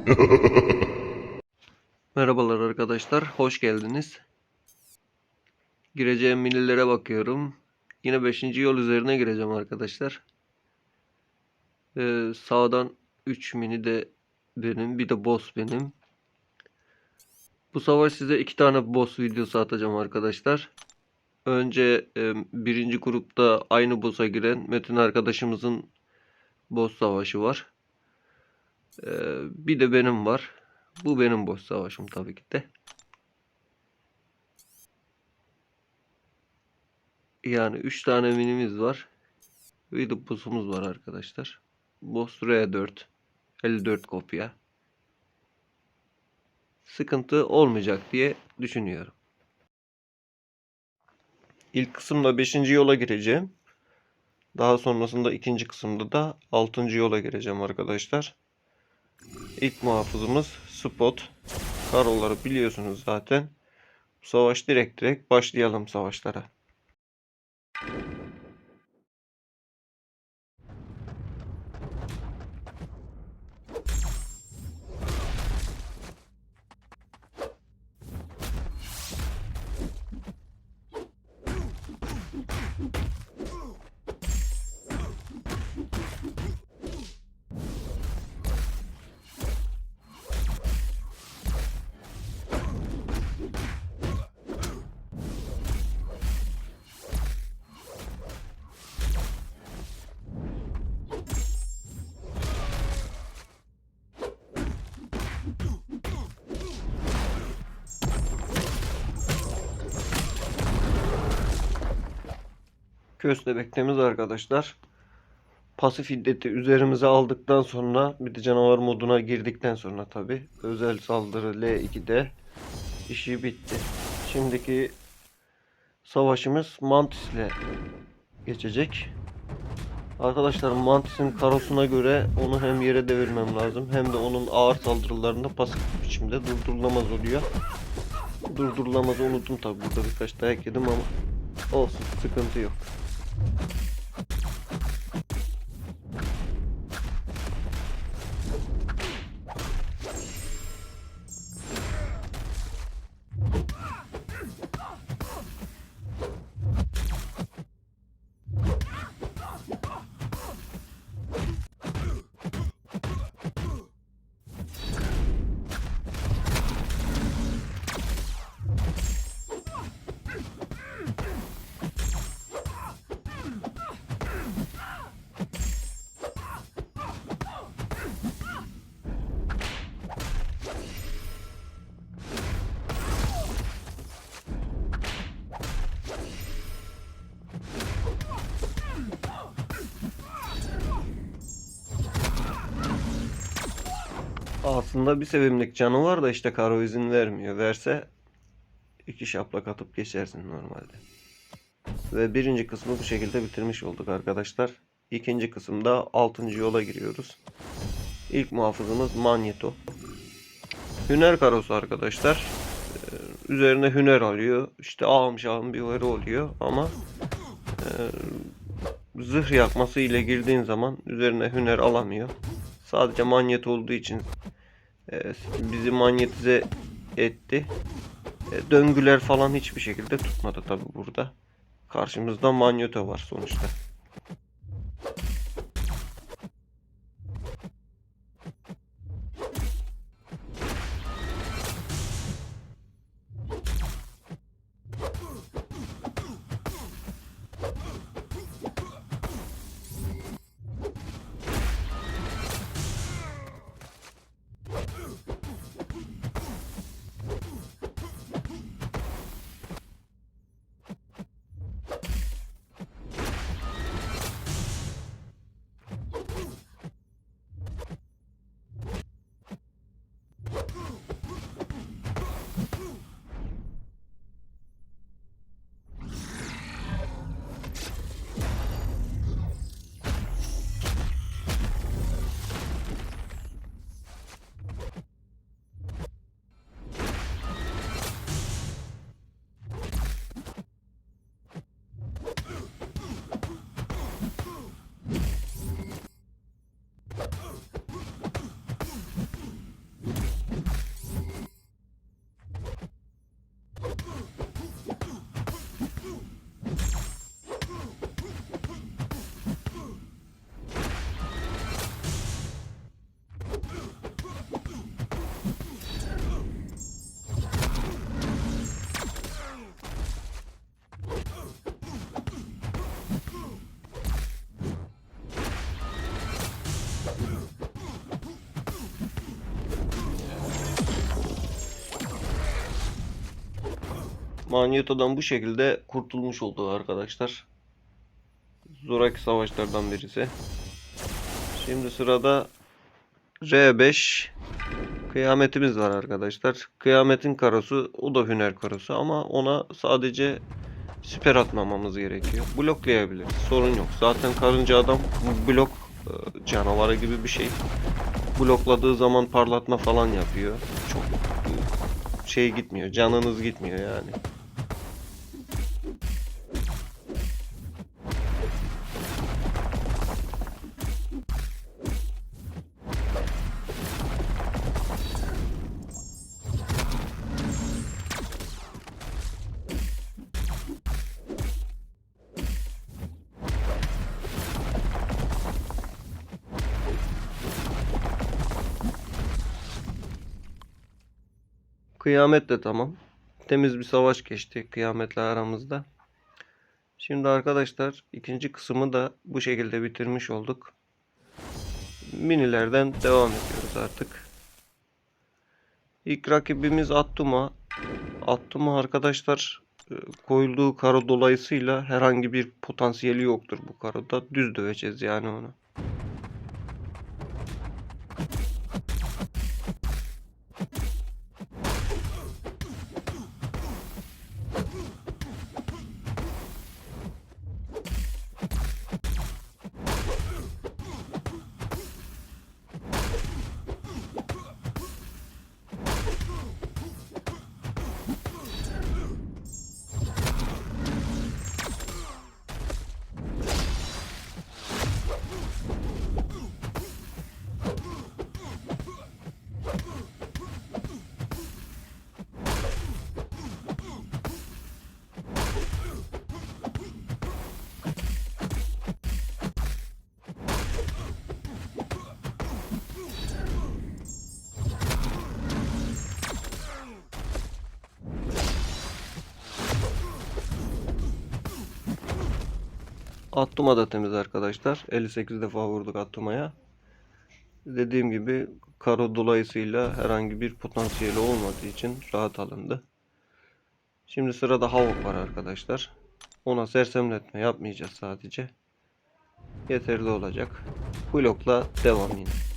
Merhabalar arkadaşlar, hoş geldiniz. Gireceğim minilere bakıyorum. Yine 5. yol üzerine gireceğim arkadaşlar. Ee, sağdan 3 mini de benim, bir de boss benim. Bu savaş size iki tane boss videosu atacağım arkadaşlar. Önce e, birinci grupta aynı boss'a giren Metin arkadaşımızın boss savaşı var. Ee, bir de benim var. Bu benim boss savaşım tabii ki de. Yani 3 tane minimiz var. Bir de boss'umuz var arkadaşlar. Boss R4. 54 kopya. Sıkıntı olmayacak diye düşünüyorum. İlk kısımda 5. yola gireceğim. Daha sonrasında ikinci kısımda da 6. yola gireceğim arkadaşlar. İlk muhafızımız Spot. Karolları biliyorsunuz zaten. Savaş direkt direkt başlayalım savaşlara. Köstebeklemiz arkadaşlar. Pasif iddeti üzerimize aldıktan sonra bir de canavar moduna girdikten sonra tabi özel saldırı L2'de işi bitti. Şimdiki savaşımız Mantis ile geçecek. Arkadaşlar Mantis'in karosuna göre onu hem yere devirmem lazım hem de onun ağır saldırılarında pasif biçimde durdurulamaz oluyor. Durdurulamazı unuttum tabi burada birkaç dayak yedim ama olsun sıkıntı yok. Thank you. Aslında bir sevimlik canı var da işte Karo izin vermiyor. Verse iki şaplak atıp geçersin normalde. Ve birinci kısmı bu şekilde bitirmiş olduk arkadaşlar. İkinci kısımda altıncı yola giriyoruz. İlk muhafızımız Magneto. Hüner karosu arkadaşlar. Ee, üzerine hüner alıyor. İşte ağım şahım bir hüner oluyor ama e, zırh yakması ile girdiğin zaman üzerine hüner alamıyor. Sadece manyet olduğu için bizi manyetize etti. E, döngüler falan hiçbir şekilde tutmadı tabi burada. Karşımızda manyeto var sonuçta. Manyeto'dan bu şekilde kurtulmuş olduk arkadaşlar. Zoraki savaşlardan birisi. Şimdi sırada R5 kıyametimiz var arkadaşlar. Kıyametin karosu o da hüner karosu ama ona sadece siper atmamamız gerekiyor. Bloklayabiliriz. Sorun yok. Zaten karınca adam blok e, canavarı gibi bir şey. Blokladığı zaman parlatma falan yapıyor. Çok şey gitmiyor. Canınız gitmiyor yani. Kıyamet de tamam. Temiz bir savaş geçti kıyametle aramızda. Şimdi arkadaşlar ikinci kısmı da bu şekilde bitirmiş olduk. Minilerden devam ediyoruz artık. İlk rakibimiz Attuma. Attuma arkadaşlar e, koyulduğu karo dolayısıyla herhangi bir potansiyeli yoktur bu karoda. Düz döveceğiz yani onu. Attuma da temiz arkadaşlar. 58 defa vurduk Attuma'ya. Dediğim gibi karo dolayısıyla herhangi bir potansiyeli olmadığı için rahat alındı. Şimdi sırada Havok var arkadaşlar. Ona sersemletme yapmayacağız sadece. Yeterli olacak. Blokla devam yine.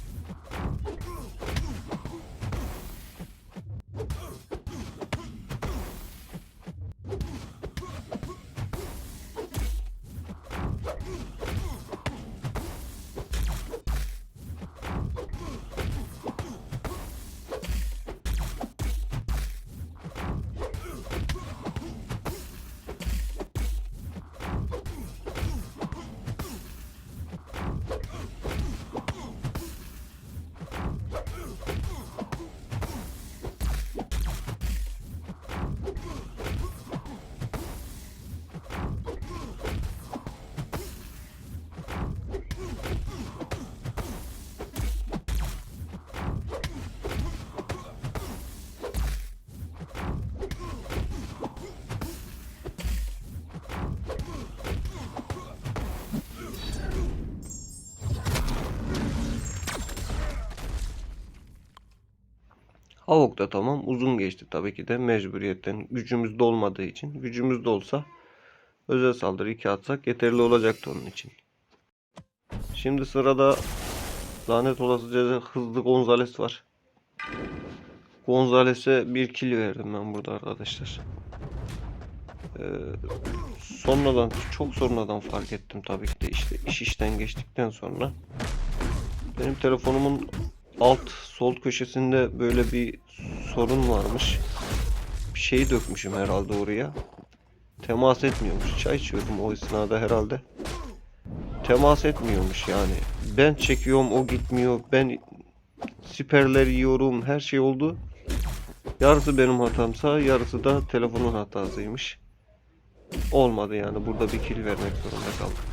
Havok da tamam. Uzun geçti tabii ki de mecburiyetten. Gücümüz de olmadığı için. Gücümüz de olsa özel saldırı 2 atsak yeterli olacaktı onun için. Şimdi sırada lanet olasıca hızlı Gonzales var. Gonzales'e bir kill verdim ben burada arkadaşlar. Ee, sonradan çok sonradan fark ettim tabii ki de işte iş işten geçtikten sonra. Benim telefonumun alt sol köşesinde böyle bir sorun varmış. Bir şey dökmüşüm herhalde oraya. Temas etmiyormuş. Çay içiyordum o esnada herhalde. Temas etmiyormuş yani. Ben çekiyorum o gitmiyor. Ben siperler yiyorum. Her şey oldu. Yarısı benim hatamsa yarısı da telefonun hatasıymış. Olmadı yani. Burada bir kill vermek zorunda kaldık.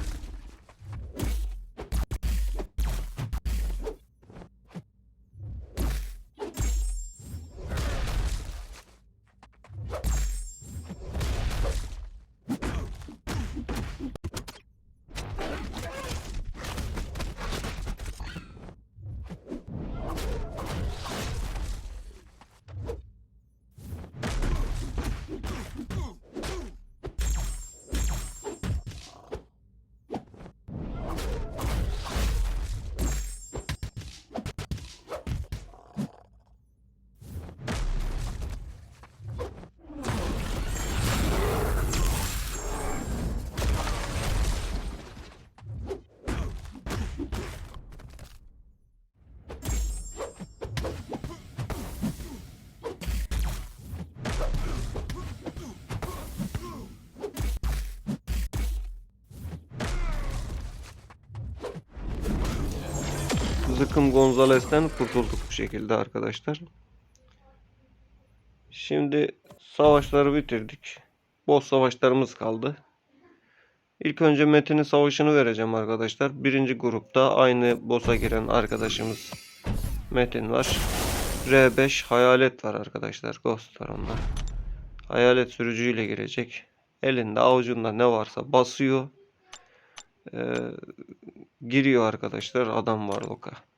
Zıkım Gonzalez'ten kurtulduk bu şekilde arkadaşlar. Şimdi savaşları bitirdik. Boss savaşlarımız kaldı. İlk önce Metin'in savaşını vereceğim arkadaşlar. Birinci grupta aynı boss'a giren arkadaşımız Metin var. R5 hayalet var arkadaşlar. Ghost var onda. Hayalet sürücüyle girecek. Elinde avucunda ne varsa basıyor. Ee, giriyor arkadaşlar. Adam var loka.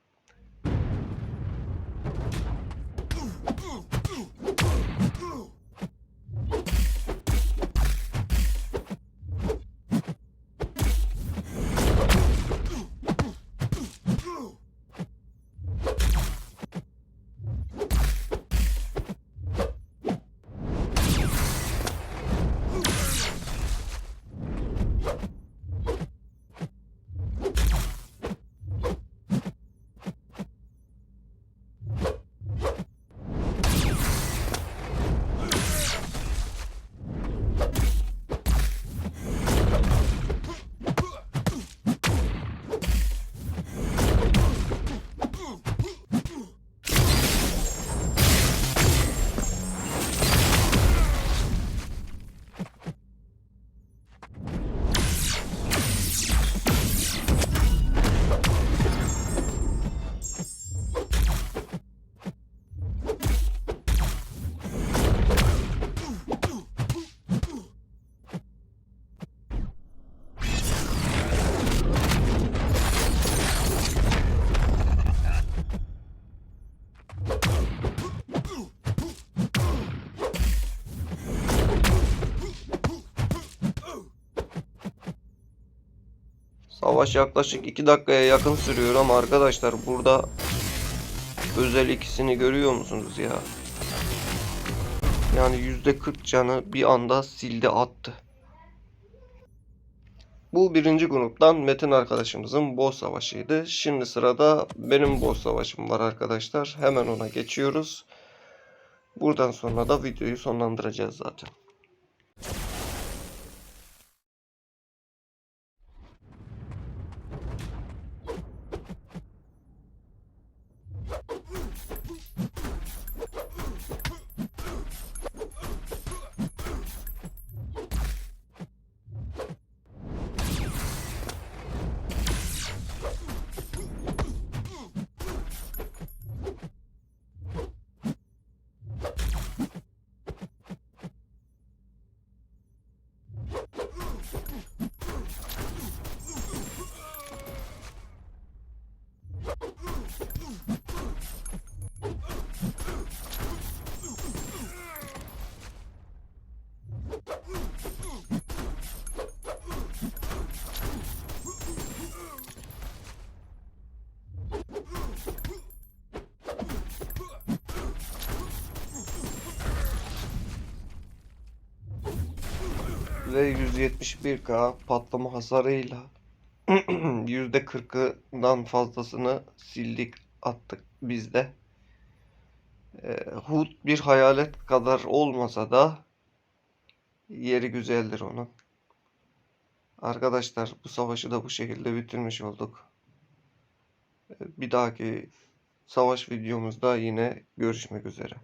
Savaş yaklaşık 2 dakikaya yakın sürüyor ama arkadaşlar burada özel ikisini görüyor musunuz ya? Yani %40 canı bir anda sildi attı. Bu birinci gruptan Metin arkadaşımızın boss savaşıydı. Şimdi sırada benim boss savaşım var arkadaşlar. Hemen ona geçiyoruz. Buradan sonra da videoyu sonlandıracağız zaten. Ve 171k patlama hasarıyla %40'ından fazlasını sildik attık biz de. Ee, Hood bir hayalet kadar olmasa da yeri güzeldir onun. Arkadaşlar bu savaşı da bu şekilde bitirmiş olduk. Ee, Bir dahaki savaş videomuzda yine görüşmek üzere.